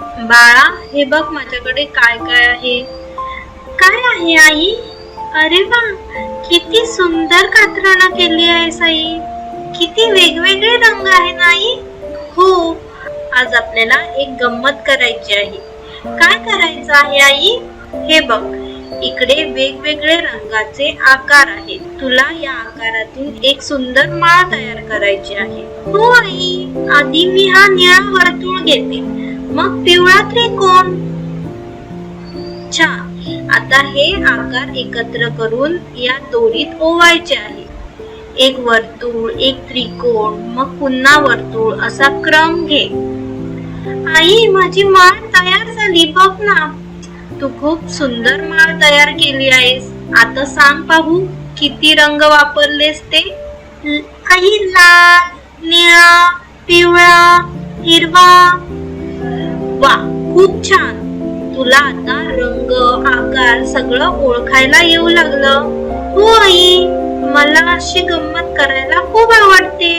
बाळा हे बघ माझ्याकडे काय काय आहे. काय आहे आई? अरे वा किती सुंदर कात्रणा केली आहे साई किती वेगवेगळे रंग आहे नाही हो आज आपल्याला एक गंमत करायची आहे. काय करायचं आहे आई? हे बघ इकडे वेगवेगळे रंगाचे आकार आहेत. तुला या आकारातून एक सुंदर माळ तयार करायची आहे. हो आई. आधी मी हा निळा वर्तुळ घेते. मग पिवळा त्रिकोण छान. आता हे आकार एकत्र करून या दोरीत ओवायचे आहे. एक वर्तुळ एक त्रिकोण मग पुन्हा वर्तुळ असा क्रम घे. आई माझी माळ तयार झाली बघ ना. तू खूप सुंदर माळ तयार केली आहेस. आता सांग पाहू किती रंग वापरलेस ते? आई लाल निळा पिवळा हिरवा. खूप छान. तुला आता रंग आकार सगळं ओळखायला येऊ लागलं. हो आई मला अशी गंमत करायला खूप आवडते.